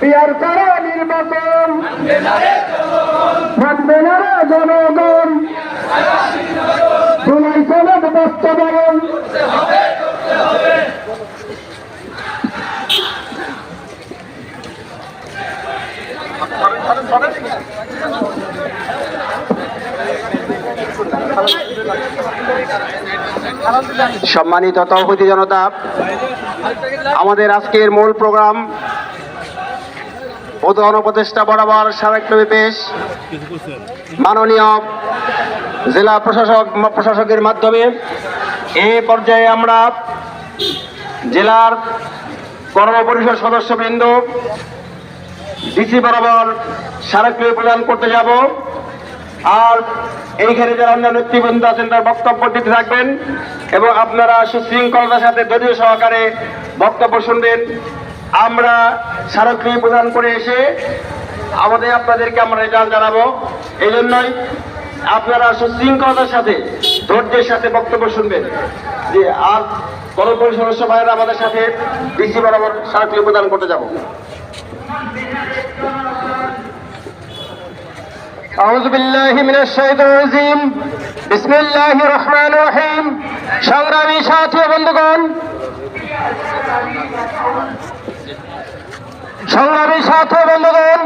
Peer করা নির্বাচন মানবে না জনগণ সম্মানিত তহবিতি জনতা, আমাদের আজকের মূল প্রোগ্রাম প্রধান উপদেষ্টা বরাবর সাবেক নবী পেশ মাননীয় জেলা প্রশাসক, প্রশাসকের মাধ্যমে এ পর্যায়ে আমরা জেলার কর্মপরিষদ সদস্যবৃন্দ ডিসি বরাবর স্মারকলিপি প্রদান করতে যাব। আর এইখানে যারা অন্যান্য নেতৃবৃন্দ আছেন, তার বক্তব্য দিতে থাকবেন এবং আপনারা সুশৃঙ্খলতার সাথে দলীয় সহকারে বক্তব্য শুনবেন। আমরা স্মারকলিপি প্রদান করে এসে আমাদের আপনাদেরকে আমরা রেজাল্ট জানাব। এই জন্যই আপনারা সুশৃঙ্খলতার সাথে, ধৈর্যের সাথে বক্তব্য শুনবেন। যে আর কর্মপরি সদস্য ভাইয়েরা আমাদের সাথে ডিসি বরাবর স্মারকলিপি প্রদান করতে যাব। أعوذ بالله من الشيطان الرجيم بسم الله الرحمن الرحيم সংগ্রামী সাথী ও বন্ধুগণ সংগ্রামী সাথী ও বন্ধুগণ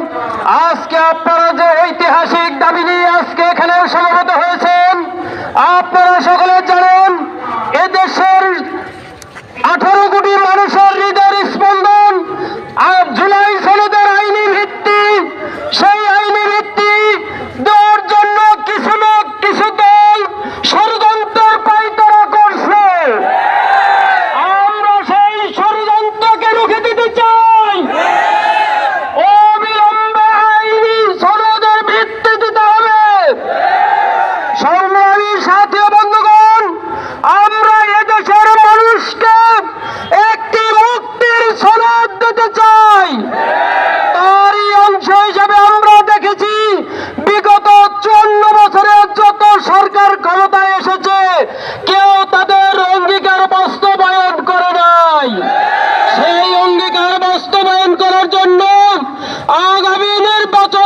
আজকে আপনারা যে ঐতিহাসিক দাবি নিয়ে কেউ তাদের অঙ্গীকার বাস্তবায়ন করে নাই। সেই অঙ্গীকার বাস্তবায়ন করার জন্য আগামী নির্বাচন